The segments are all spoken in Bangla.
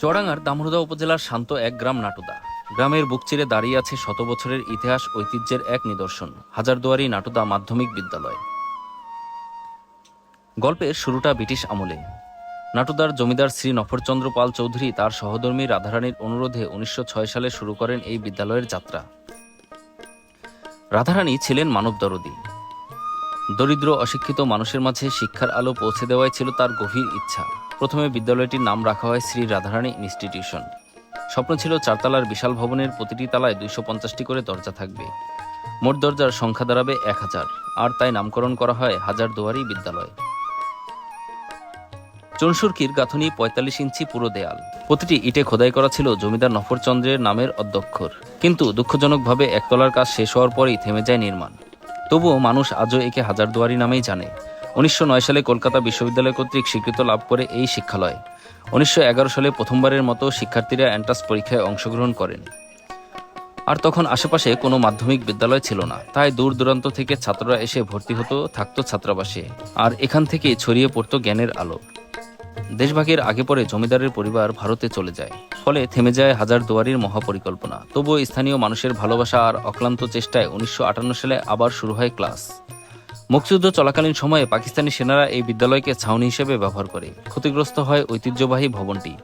চুয়াডাঙ্গার দামরুদা উপজেলার শান্ত এক গ্রাম নাটুদা। গ্রামের বুক চিরে দাঁড়িয়ে আছে শত বছরের ইতিহাস, ঐতিহ্যের এক নিদর্শন, হাজারদুয়ারি নাটুদা মাধ্যমিক বিদ্যালয়। গল্পের শুরুটা ব্রিটিশ আমলে। নাটুদার জমিদার শ্রী নফরচন্দ্র পাল চৌধুরী তার সহধর্মী রাধারানীর অনুরোধে উনিশশো ছয় সালে শুরু করেন এই বিদ্যালয়ের যাত্রা। রাধারানী ছিলেন মানবদরদী। দরিদ্র, অশিক্ষিত মানুষের মাঝে শিক্ষার আলো পৌঁছে দেওয়াই ছিল তার গভীর ইচ্ছা। প্রথমে বিদ্যালয়টির নাম রাখা হয় শ্রী রাধারানী ইনস্টিটিউশন। স্বপ্ন ছিল চারতলার বিশাল ভবনের প্রতিটি তালায় দুইশো পঞ্চাশটি করে দরজা থাকবে। মোট দরজার সংখ্যা দাঁড়াবে এক হাজার, আর তাই নামকরণ করা হয় হাজার দুয়ারি বিদ্যালয়। চুনসুরকির গাঁথনি পঁয়তাল্লিশ ইঞ্চি পুরো দেয়াল। প্রতিটি ইটে খোদাই করা ছিল জমিদার নফরচন্দ্রের নামের অধ্যক্ষর। কিন্তু দুঃখজনকভাবে একতলার কাজ শেষ হওয়ার পরেই থেমে যায় নির্মাণ। তবুও মানুষ আজও একে হাজারদুয়ারি নামেই জানে। উনিশশো নয় সালে কলকাতা বিশ্ববিদ্যালয় কর্তৃক স্বীকৃত লাভ করে এই শিক্ষালয়। উনিশশো এগারো সালে প্রথমবারের মতো শিক্ষার্থীরা এন্ট্রান্স পরীক্ষায় অংশগ্রহণ করেন। আর তখন আশেপাশে কোনো মাধ্যমিক বিদ্যালয় ছিল না। তাই দূর দূরান্ত থেকে ছাত্ররা এসে ভর্তি হতো, থাকতো ছাত্রাবাসে। আর এখান থেকে ছড়িয়ে পড়তো জ্ঞানের আলো। দেশভাগের আগে পরে জমিদারের পরিবার ভারতে চলে যায়। ফলে থেমে যায় হাজার দুয়ারির মহাপরিকল্পনা। তবুও স্থানীয় মানুষের ভালোবাসা আর অক্লান্ত চেষ্টায় উনিশশো আটান্ন সালে আবার শুরু হয় ক্লাস। মুক্তিযুদ্ধ চলাকালীন সময়ে পাকিস্তানি সেনারা এই বিদ্যালয়কে ছাউনি হিসেবে ব্যবহার করে। ক্ষতিগ্রস্ত হয় ঐতিহ্যবাহী ভবনটি।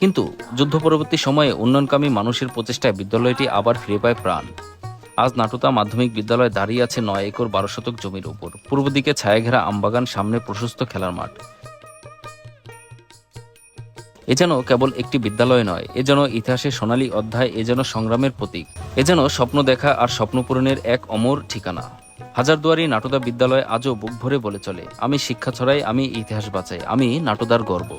কিন্তু যুদ্ধ পরবর্তী সময়ে উন্নয়নকামী মানুষের প্রচেষ্টায় বিদ্যালয়টি আবার ফিরে পায় প্রাণ। আজ নাটুতা মাধ্যমিক বিদ্যালয় দাঁড়িয়ে আছে নয় একর বারো শতক জমির উপর। পূর্ব দিকে ছায়াঘেরা আমবাগান, সামনে প্রশস্ত খেলার মাঠ। এ যেন কেবল একটি বিদ্যালয় নয়, এ যেন ইতিহাসে সোনালী অধ্যায়, এ যেন সংগ্রামের প্রতীক, এ যেন স্বপ্ন দেখা আর স্বপ্ন পূরণের এক অমর ঠিকানা। হাজারদুয়ারি নাটোদা বিদ্যালয় আজও বুক ভরে বলে চলে, আমি শিক্ষা ছড়াই, আমি ইতিহাস বাঁচাই, আমি নাটোদার গর্ব।